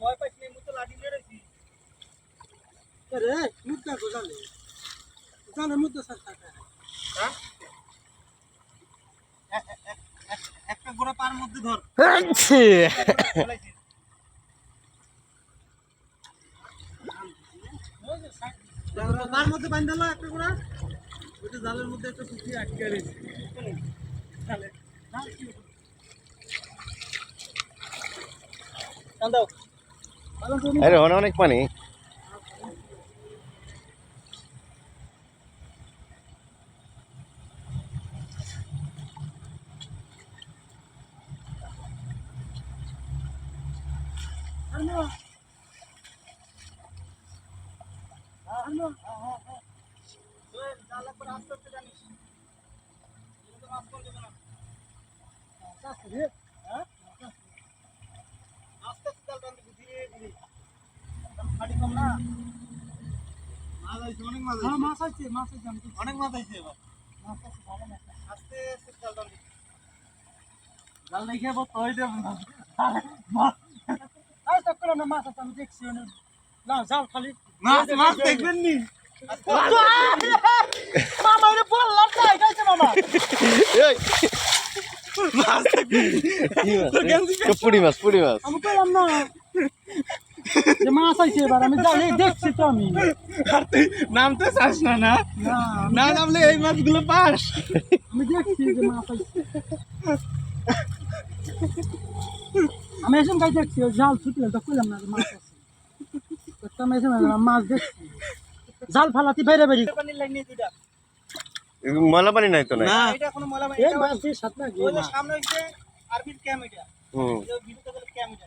ভয় পাইছি এই লাঠি মেরেছি রে মুদ্রা গোজালে জানে মুদ্রা একটা গোড়া পার মধ্যে ধর। আচ্ছা। তার মধ্যে বান্ধালো একটা গোড়া। ওইটা জালের মধ্যে একটা পুঁটি আটকে রয়েছে জালে হ্যাঁ? আরে ওখানে অনেক পানি। ওই জাল একবার আস্তে আস্তে জানিস এগুলো তো মাছ কোন যাবে না হ্যাঁ? আস্তে আস্তে জাল টান দিবি ধীরে ধীরে একদম খাড়ি কম না মাছ আইছে অনেক মাছ হ্যাঁ মাছ আছে মাছ আছে। অনেক মাছ আইছে এবার। মাছ আছে ভালো মাছ আস্তে আস্তে জাল টান জাল দেখে বল তোই দে মাছ। আই তো করে মাছ আছে আমি দেখছি না জাল খালি। মাছ মাছ দেখবেন নি? মামা ওরে বললাম মামা। এই, মাছ দেখবেন কি মাছ? আমি কইলাম না। যে মাছ আইছে এবার আমি যাই দেখছি তো আমি। আর তুই নামতে চাস না না? না নামলে এই মাছগুলো পাস। আমি দেখছি যে মাছ আইছে। আমি এসে গাই দেখছি জাল ছুটলে তো কইলাম না মাছ আছে। তো আমি এসে মাছ দেখছি। জাল ফালাতি বাইরে বেরি। পানির লাইন নিয়ে দুইটা ময়লা পানি নাই তো না। এটা কোনো মলা এই মাছ দিয়ে সাত না ওই সামনে হইছে আরবির ক্যাম্প এটা। হুম। এই যে ভিডিওতে এটা।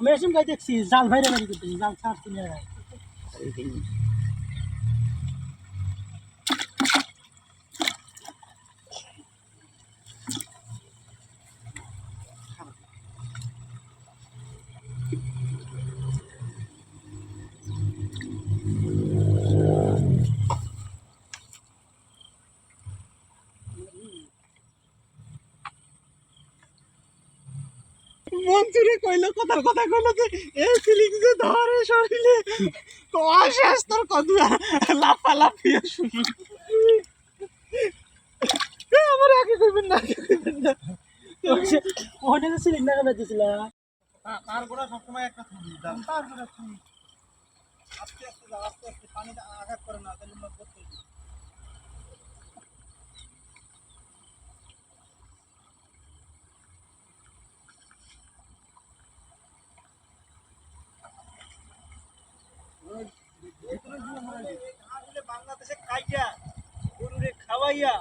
আমি এসে গাই দেখছি জাল ভাইরে বাড়ি করতেছি জাল ছাড়ছি না মঞ্জুরে কইলো কথার কথা কইলো যে এই ফিলিং যে ধরে শরীরে। কষাস তোর কত লাফা লাফিয়ে শুরু আমার আগে কইবেন না আগে কইবেন না। ওটা তো সিলিন্ডার বেঁধেছিল তার গোড়া সবসময় একটা থুবি দাম তার গোড়া থুবি আস্তে আস্তে আস্তে আস্তে পানিটা আঘাত করে না তাহলে মাছ ধরতে হবে। আসলে বাংলাদেশে কাইটা গরুরে খাওয়াইয়া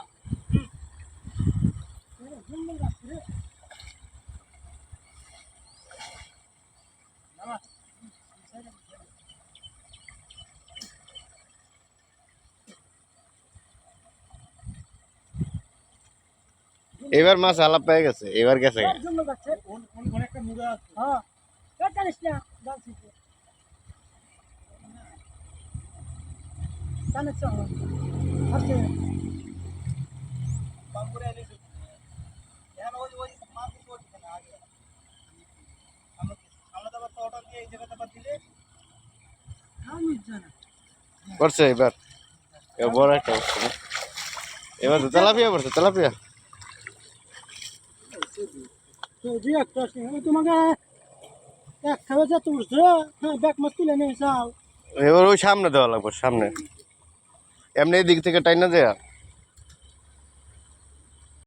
এবার মাছ আলাপ পেয়ে গেছে এবার গেছে এর জন্য যাচ্ছে অন- অন- অনেকটা মুড়া আছে হ্যাঁ এর জানিস না জাল ছিটে জানিস করছে এবার। বড় একটা? এবার তো তেলাপিয়া পড়ছে, তেলাপিয়া। এবার ওই সামনে দেওয়া লাগবে, সামনে। এমনি এদিক থেকে টাইনা দেয়া